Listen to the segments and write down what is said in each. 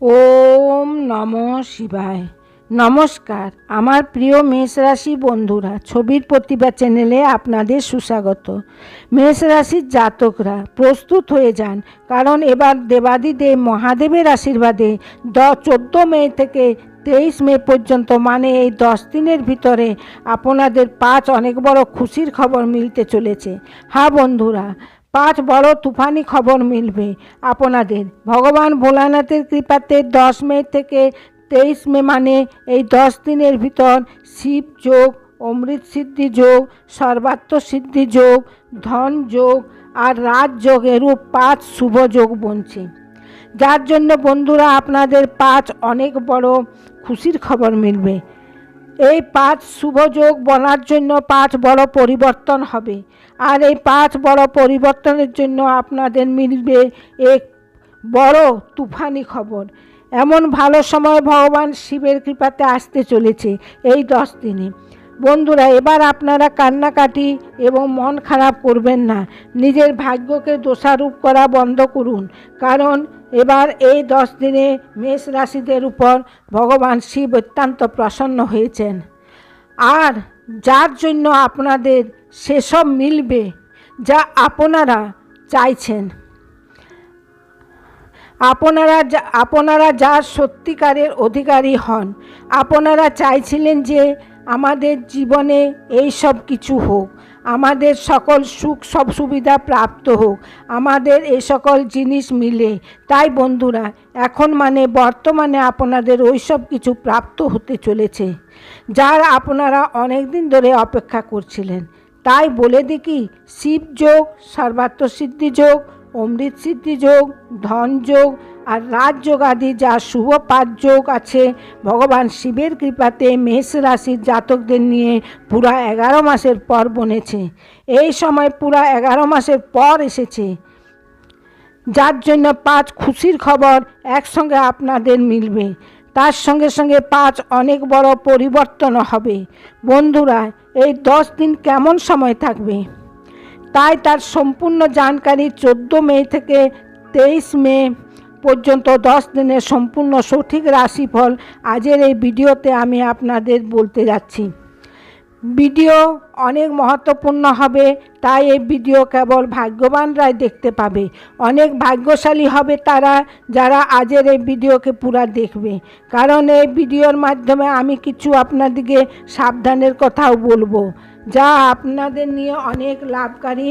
ওম নম শিবায়। নমস্কার, আমার প্রিয় মেষ রাশি বন্ধুরা, ছবির প্রতিভা চ্যানেলে আপনাদের সুস্বাগত। মেষ রাশির জাতকরা, প্রস্তুত হয়ে যান, কারণ এবার দেবাদিদেব মহাদেবের আশীর্বাদে দ, চোদ্দ মে থেকে তেইশ মে পর্যন্ত মানে এই দশ দিনের ভিতরে আপনাদের পাঁচ অনেক বড় খুশির খবর মিলতে চলেছে। হ্যাঁ বন্ধুরা পাঁচ বড় তুফানি খবর মিলবে আপনাদের। ভগবান ভোলানাথের কৃপাতে দশ মে থেকে তেইশ মে মানে এই দশ দিনের ভিতর শিব যোগ, অমৃত সিদ্ধি যোগ, সর্বাত্ম সিদ্ধি যোগ, ধন যোগ আর রাজ যোগ এরূপ পাঁচ শুভ যোগ বনছে। যার জন্য বন্ধুরা আপনাদের পাঁচ অনেক বড় খুশির খবর মিলবে। এই পাঁচ শুভ যোগ বলার জন্য পাঁচ বড় পরিবর্তন হবে। আর এই পাঁচ বড় পরিবর্তনের জন্য আপনাদের মিলবে এক বড় তুফানি খবর। এমন ভালো সময় ভগবান শিবের কৃপাতে আসতে চলেছে এই দশ দিনে। বন্ধুরা, এবার আপনারা কান্নাকাটি এবং মন খারাপ করবেন না। নিজের ভাগ্যকে দোষারোপ করা বন্ধ করুন। কারণ এবার এই দশ দিনে মেষ রাশিদের উপর ভগবান শিব অত্যন্ত প্রসন্ন হয়েছেন। আর যার জন্য আপনাদের সেসব মিলবে যা আপনারা চাইছেন। আপনারা আপনারা যার সত্যিকারের অধিকারী হন, আপনারা চাইছিলেন যে আমাদের জীবনে এই সব কিছু হোক। আমাদের সকল সুখ, সব সুবিধা প্রাপ্ত হোক। আমাদের এই সকল জিনিস মিলে। তাই বন্ধুরা, এখন মানে বর্তমানে আপনাদের ওই সব কিছু প্রাপ্ত হতে চলেছে, যার আপনারা অনেক দিন ধরে অপেক্ষা করছিলেন। তাই বলে দেখি, শিব যোগ সর্বাত্ম সিদ্ধি যোগ অমৃত সিদ্ধি যোগ, ধন যোগ আর রাজযোগ আদি যা শুভ পাঁচ যোগ আছে, ভগবান শিবের কৃপাতে মেষ রাশির জাতকদের নিয়ে পুরা এগারো মাসের পর বনেছে। এই সময় পুরা এগারো মাসের পর এসেছে। যার জন্য পাঁচ খুশির খবর একসঙ্গে আপনাদের মিলবে। তার সঙ্গে সঙ্গে পাঁচ অনেক বড় পরিবর্তন হবে। বন্ধুরা, এই দশ দিন কেমন সময় থাকবে? তাই তার সম্পূর্ণ জানকারি চোদ্দ মে থেকে তেইশ মে পর্যন্ত দশ দিনের সম্পূর্ণ সঠিক রাশিফল আজের এই ভিডিওতে আমি আপনাদের বলতে যাচ্ছি। ভিডিও অনেক মহত্বপূর্ণ হবে, তাই এই ভিডিও কেবল ভাগ্যবানরাই দেখতে পাবে। অনেক ভাগ্যশালী হবে তারা যারা আজের এই ভিডিওকে পুরা দেখবে। কারণ এই ভিডিওর মাধ্যমে আমি কিছু আপনাদেরকে সাবধানের কথাও বলব, যা আপনাদের নিয়ে অনেক লাভকারী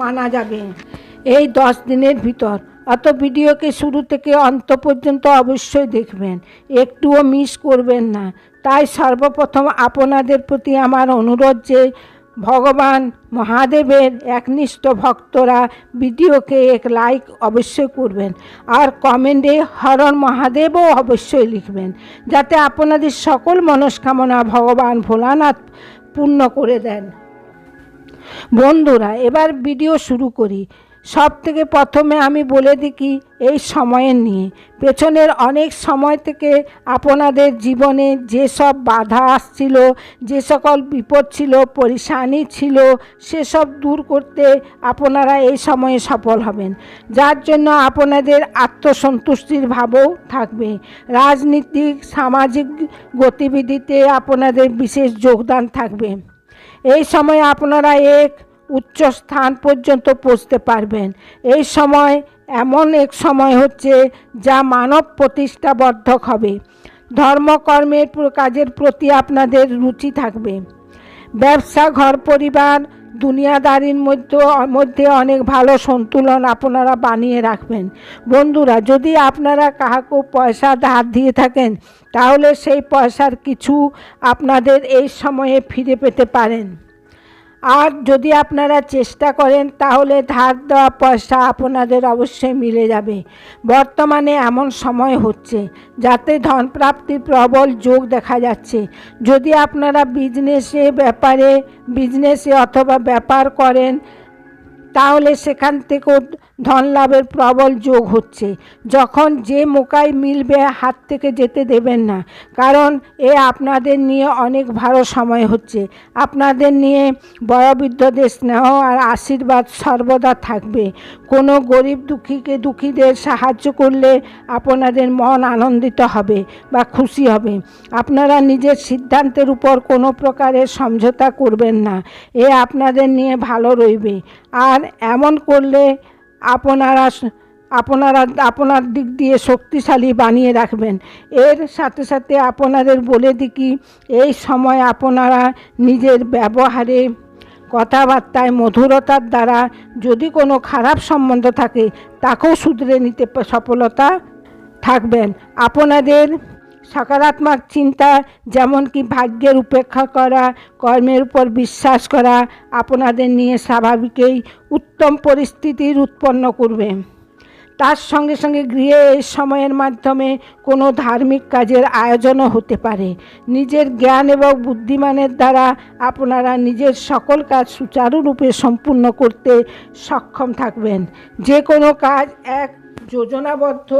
মানা যাবে। এই দশ দিনের ভিতর অত ভিডিওকে শুরু থেকে অন্ত পর্যন্ত অবশ্যই দেখবেন। একটুও মিস করবেন না। তাই সর্বপ্রথম আপনাদের প্রতি আমার অনুরোধ যে ভগবান মহাদেবের একনিষ্ঠ ভক্তরা ভিডিওকে এক লাইক অবশ্যই করবেন আর কমেন্টে হরণ মহাদেবও অবশ্যই লিখবেন যাতে আপনাদের সকল মনস্কামনা ভগবান ভোলানাথ পূর্ণ করে দেন। বন্ধুরা, এবার ভিডিও শুরু করি। সব থেকে প্রথমে আমি বলে দেখি এই সময়ের নিয়ে। পেছনের অনেক সময় থেকে আপনাদের জীবনে যেসব বাধা আসছিল, যে সকল বিপদ ছিল, পরিশানি ছিল সেসব দূর করতে আপনারা এই সময়ে সফল হবেন। যার জন্য আপনাদের আত্মসন্তুষ্টির ভাবও থাকবে। রাজনীতিক, সামাজিক গতিবিধিতে আপনাদের বিশেষ যোগদান থাকবে। এই সময় আপনারা এক উচ্চ স্থান পর্যন্ত পৌঁছতে পারবেন। এই সময় এমন এক সময় হচ্ছে যা মানব প্রতিষ্ঠাবদ্ধক হবে। ধর্মকর্মের কাজের প্রতি আপনাদের রুচি থাকবে। ব্যবসা, ঘর পরিবার, দুনিয়াদারির মধ্যে মধ্যে অনেক ভালো সন্তুলন আপনারা বানিয়ে রাখবেন। বন্ধুরা, যদি আপনারা কাহাকে পয়সা ধার দিয়ে থাকেন, তাহলে সেই পয়সার কিছু আপনাদের এই সময়ে ফিরে পেতে পারেন। আর যদি আপনারা চেষ্টা করেন, তাহলে ধার দেওয়া পয়সা আপনাদের অবশ্যই মিলে যাবে। বর্তমানে এমন সময় হচ্ছে, যাতে ধনপ্রাপ্তির প্রবল যোগ দেখা যাচ্ছে। যদি আপনারা বিজনেসে ব্যাপারে বিজনেসে অথবা ব্যাপার করেন তাহলে সেখান থেকেও ধন লাভের প্রবল যোগ হচ্ছে। যখন যে মোকাই মিলবে হাত থেকে যেতে দেবেন না। কারণ এ আপনাদের নিয়ে অনেক ভালো সময় হচ্ছে। আপনাদের নিয়ে বয়োবৃদ্ধদের স্নেহ আর আশীর্বাদ সর্বদা থাকবে। কোনো গরিব দুঃখীকে দুঃখীদের সাহায্য করলে আপনাদের মন আনন্দিত হবে বা খুশি হবে। আপনারা নিজের সিদ্ধান্তের উপর কোনো প্রকারের সমঝোতা করবেন না। এ আপনাদের নিয়ে ভালো রইবে। আর এমন করলে আপনারা আপনারা, আপনার দিক দিয়ে শক্তিশালী বানিয়ে রাখবেন। এর সাথে সাথে আপনাদের বলে দিই কি এই সময় আপনারা নিজের ব্যবহারে কথাবার্তায় মধুরতার দ্বারা যদি কোনো খারাপ সম্বন্ধ থাকে, তাকেও শুধরে নিতে সফলতা থাকবেন। আপনাদের সকারাত্মক চিন্তা যেমন কি ভাগ্যের উপেক্ষা করা, কর্মের উপর বিশ্বাস করা, আপনাদের নিয়ে স্বাভাবিকই উত্তম পরিস্থিতির উৎপন্ন করবে। তার সঙ্গে সঙ্গে গৃহে এই সময়ের মাধ্যমে কোনো ধার্মিক কাজের আয়োজনও হতে পারে। নিজের জ্ঞান এবং বুদ্ধিমানের দ্বারা আপনারা নিজের সকল কাজ সুচারুরূপে সম্পূর্ণ করতে সক্ষম থাকবেন। যে কোনো কাজ এক যোজনাবদ্ধ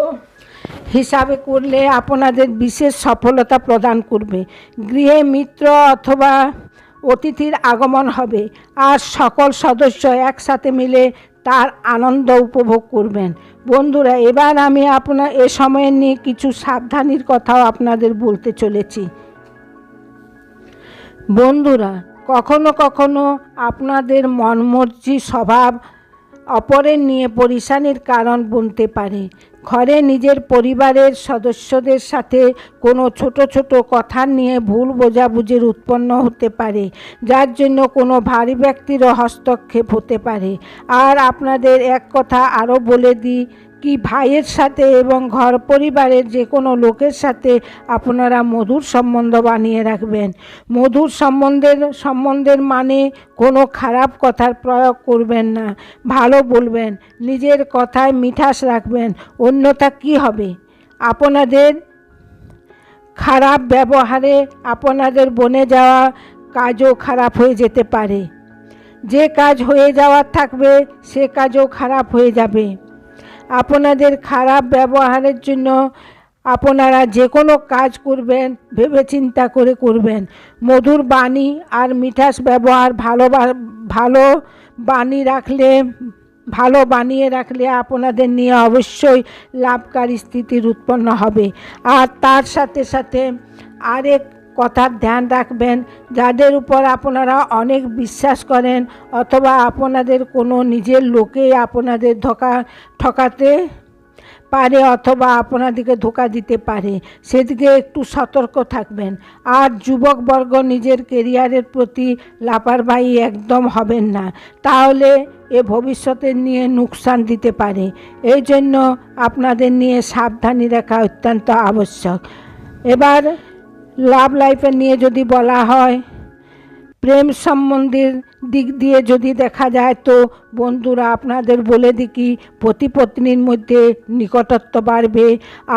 হিসাবে করলে আপনাদের বিশেষ সফলতা প্রদান করবে। গৃহে মিত্র অথবা অতিথির আগমন হবে আর সকল সদস্য একসাথে মিলে তার আনন্দ উপভোগ করবেন। বন্ধুরা, এবার আমি আপনার এ সময় নিয়ে কিছু সাবধানীর কথাও আপনাদের বলতে চলেছি। বন্ধুরা, কখনো কখনো আপনাদের মনমর্জি স্বভাব অপরের নিয়ে পরিশানির কারণ বুনতে পারে। ঘরে নিজের পরিবারের সদস্যদের সাথে কোনো ছোট ছোট কথা নিয়ে ভুল বোঝাবুঝির উৎপন্ন হতে পারে, যার জন্য কোনো ভারী ব্যক্তিরও হস্তক্ষেপ হতে পারে। আর আপনাদের এক কথা আরও বলে দিই কি ভাইয়ের সাথে এবং ঘর পরিবারের যে কোনো লোকের সাথে আপনারা মধুর সম্বন্ধ বানিয়ে রাখবেন। মধুর সম্বন্ধের সম্বন্ধের মানে কোনো খারাপ কথার প্রয়োগ করবেন না। ভালো বলবেন, নিজের কথায় মিঠাস রাখবেন। অন্যতা কি হবে? আপনাদের খারাপ ব্যবহারে আপনাদের বনে যাওয়া কাজও খারাপ হয়ে যেতে পারে। যে কাজ হয়ে যাওয়ার থাকবে, সে কাজও খারাপ হয়ে যাবে। আপনাদের খারাপ ব্যবহারের জন্য আপনারা যে কোনো কাজ করবেন ভেবে চিন্তা করে করবেন। মধুর বাণী আর মিঠাস ব্যবহার ভালো ভালো বাণী রাখলে, ভালো বানিয়ে রাখলে আপনাদের নিয়ে অবশ্যই লাভকারী স্থিতির উৎপন্ন হবে। আর তার সাথে সাথে আরেক কথার ধ্যান রাখবেন। যাদের উপর আপনারা অনেক বিশ্বাস করেন, অথবা আপনাদের কোনো নিজের লোকেই আপনাদের ধোকা ঠকাতে পারে, অথবা আপনাদেরকে ধোকা দিতে পারে, সেদিকে একটু সতর্ক থাকবেন। আর যুবকবর্গ নিজের কেরিয়ারের প্রতি লাপারবাহী একদম হবেন না। তাহলে এ ভবিষ্যতে নিয়ে নুকসান দিতে পারে। এই জন্য আপনাদের নিয়ে সাবধানী রাখা অত্যন্ত আবশ্যক। এবার লাভ লাইফে নিয়ে যদি বলা হয়, প্রেম সম্বন্ধের দিক দিয়ে যদি দেখা যায় তো বন্ধুরা আপনাদের বলে দিকি পতি পত্নীর মধ্যে নিকটত্ব বাড়বে।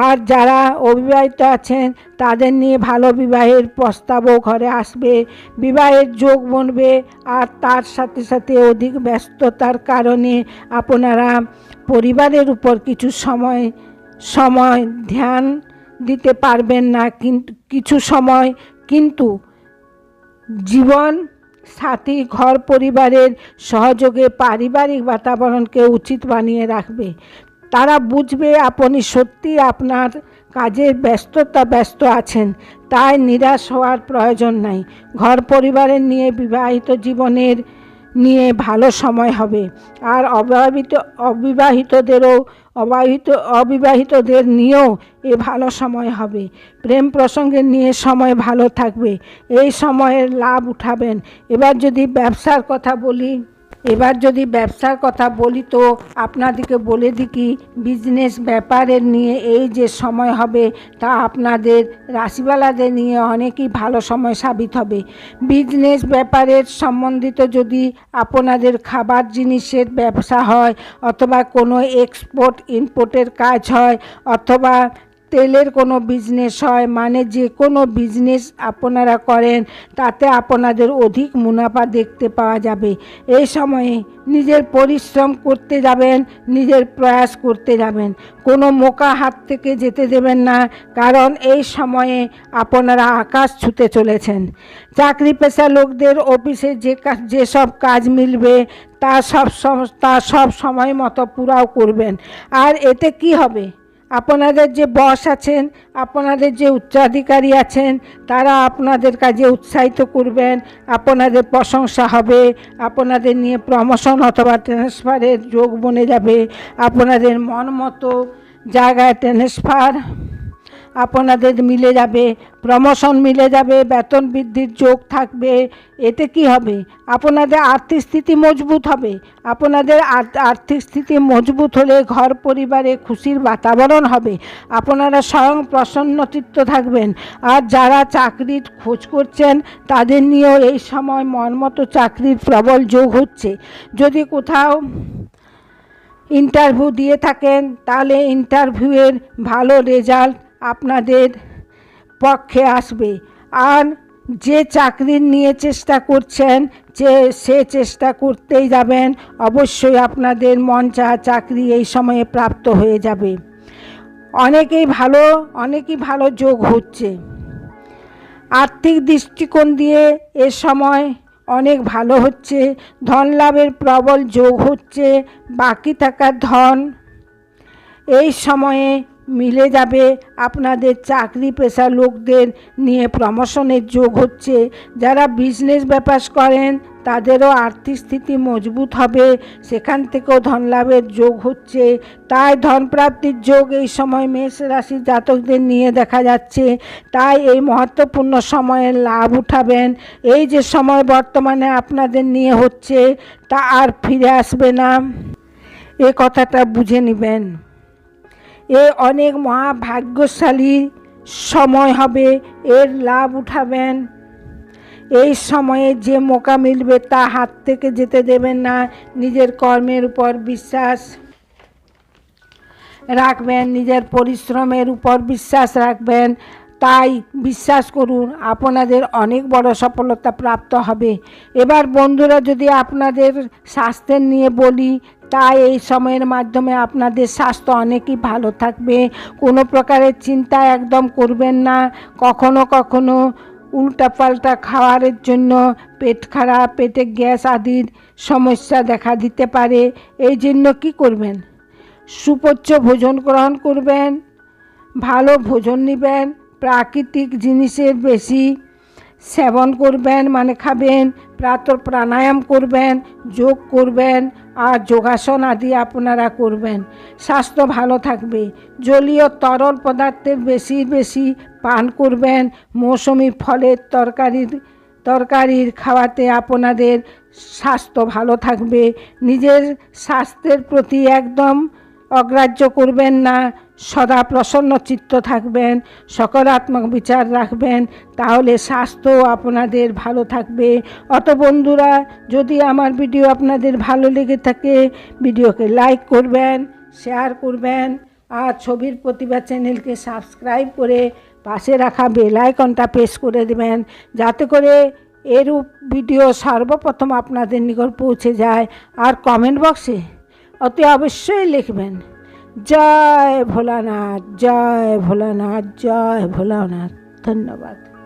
আর যারা অবিবাহিত আছেন, তাদের নিয়ে ভালো বিবাহের প্রস্তাবও ঘরে আসবে। বিবাহের যোগ বনবে, আর তার সাথে সাথে অধিক ব্যস্ততার কারণে আপনারা পরিবারের উপর কিছু সময় সময়, ধ্যান দিতে পারবেন না কিন্তু কিছু সময়। কিন্তু জীবন, সাথী, ঘর, পরিবারের সহযোগে পারিবারিক বাতাবরণকে উচিত বানিয়ে রাখবে। তারা বুঝবে আপনি সত্যি আপনার কাজের ব্যস্ততা ব্যস্ত আছেন, তাই নিরাশ হওয়ার প্রয়োজন নাই। ঘর, পরিবারের নিয়ে বিবাহিত জীবনের নিয়ে ভালো সময় হবে। আর অবিবাহিত, অবিবাহিতদেরও অবিবাহিত অবিবাহিতদের নিয়েও এ ভালো সময় হবে। প্রেম প্রসঙ্গে নিয়ে সময় ভালো থাকবে। এই সময়ের লাভ উঠাবেন। এবার যদি ব্যবসার কথা বলি এবার যদি ব্যবসার কথা বলি তো আপনাদেরকে বলে দিই কি বিজনেস ব্যাপারের নিয়ে এই যে সময় হবে, তা আপনাদের রাশিওয়ালাদের নিয়ে অনেকই ভালো সময় সাবিত হবে। বিজনেস ব্যাপারের সম্বন্ধিত যদি আপনাদের খাবার জিনিসের ব্যবসা হয়, অথবা কোনো এক্সপোর্ট ইম্পোর্টের কাজ হয়, অথবা তেলের কোনো বিজনেস হয় মানে যে কোনো বিজনেস আপনারা করেন, তাতে আপনাদের অধিক মুনাফা দেখতে পাওয়া যাবে। এই সময়ে নিজের পরিশ্রম করতে যাবেন, নিজের প্রয়াস করতে যাবেন। কোনো মোকা হাত থেকে যেতে দেবেন না, কারণ এই সময়ে আপনারা আকাশ ছুতে চলেছেন। চাকরি পেশা লোকদের অফিসে যে কাজ যেসব কাজ মিলবে, তা সব তা সব সময় মতো পুরাও করবেন। আর এতে কি হবে? আপনাদের যে বস আছেন, আপনাদের যে উচ্চাধিকারী আছেন, তারা আপনাদের কাজে উৎসাহিত করবেন, আপনাদের প্রশংসা হবে, আপনাদের নিয়ে প্রমোশন অথবা ট্রান্সফারের যোগ বনে যাবে, আপনাদের মন মতো জায়গায় ট্রান্সফার আপনাদের মিলে যাবে প্রমোশন মিলে যাবে, বেতন বৃদ্ধির যোগ থাকবে, এতে কি হবে? আপনাদের আর্থিক স্থিতি মজবুত হবে। আপনাদের আর্থিক স্থিতি মজবুত হলে ঘর পরিবারে খুশির বাতাবরণ হবে। আপনারা স্বয়ং প্রসন্নচিত্ত থাকবেন। আর যারা চাকরির খোঁজ করছেন, তাদের নিয়েও এই সময় মনমতো চাকরির প্রবল যোগ হচ্ছে। যদি কোথাও ইন্টারভিউ দিয়ে থাকেন, তাহলে ইন্টারভিউয়ের ভালো রেজাল্ট আপনাদের পক্ষে আসবে। আর যে চাকরির নিয়ে চেষ্টা করছেন, যে সে চেষ্টা করতেই যাবেন, অবশ্যই আপনাদের মন চাওয়া চাকরি এই সময়ে প্রাপ্ত হয়ে যাবে। অনেকেই ভালো, অনেকই ভালো যোগ হচ্ছে। আর্থিক দৃষ্টিকোণ দিয়ে এ সময় অনেক ভালো হচ্ছে, ধন লাভের প্রবল যোগ হচ্ছে, বাকি থাকা ধন এই সময়ে মিলে যাবে। আপনাদের চাকরি পেশা লোকদের নিয়ে প্রমোশনের যোগ হচ্ছে। যারা বিজনেস ব্যাপার করেন, তাদেরও আর্থিক স্থিতি মজবুত হবে। সেখান থেকেও ধন লাভের যোগ হচ্ছে। তাই ধন প্রাপ্তির যোগ এই সময় মেষ রাশির জাতকদের নিয়ে দেখা যাচ্ছে। তাই এই মহত্বপূর্ণ সময়ে লাভ উঠাবেন। এই যে সময় বর্তমানে আপনাদের নিয়ে হচ্ছে, তা আর ফিরে আসবে না। এ কথাটা বুঝে নেবেন। এ অনেক মহাভাগ্যশালী সময় হবে, এর লাভ উঠাবেন। এই সময়ে যে মোকা মিলবে, তা হাত থেকে যেতে দেবেন না, নিজের কর্মের উপর বিশ্বাস রাখবেন, নিজের পরিশ্রমের উপর বিশ্বাস রাখবেন। তাই বিশ্বাস করুন, আপনাদের অনেক বড় সফলতা প্রাপ্ত হবে। এবার বন্ধুরা, যদি আপনাদের স্বাস্থ্যের নিয়ে বলি তাই এই সময়ের মাধ্যমে আপনাদের স্বাস্থ্য অনেকই ভালো থাকবে। কোনো প্রকারের চিন্তা একদম করবেন না। কখনো কখনো উল্টাপাল্টা খাওয়ারের জন্য পেট খারাপ, পেটে গ্যাস আদির সমস্যা দেখা দিতে পারে। এই জন্য কী করবেন? সুপচ্য ভোজন গ্রহণ করবেন, ভালো ভোজন নেবেন, প্রাকৃতিক জিনিসের বেশি সেবন করবেন মানে খাবেন প্রাত প্রাণায়াম করবেন, যোগ করবেন আর যোগাসন আদি আপনারা করবেন। স্বাস্থ্য ভালো থাকবে। জলীয় তরল পদার্থের বেশি বেশি পান করবেন। মৌসুমি ফলের তরকারির তরকারির খাওয়াতে আপনাদের স্বাস্থ্য ভালো থাকবে। নিজের স্বাস্থ্যের প্রতি একদম অগ্রাহ্য করবেন না। সদা প্রসন্ন চিত্ত থাকবেন, সকারাত্মক বিচার রাখবেন, তাহলে স্বাস্থ্য আপনাদের ভালো থাকবে। অত বন্ধুরা, যদি আমার ভিডিও আপনাদের ভালো লেগে থাকে, ভিডিওকে লাইক করবেন, শেয়ার করবেন, আর ছবির প্রতিভা চ্যানেলকে সাবস্ক্রাইব করে পাশে রাখা বেল আইকনটা প্রেস করে দেবেন, যাতে করে এরূপ ভিডিও সর্বপ্রথম আপনাদের নিকট পৌঁছে যায়, আর কমেন্ট বক্সে অতি অবশ্যই লিখবেন। জয় ভোলানাথ জয় ভোলানাথ জয় ভোলানাথ। ধন্যবাদ।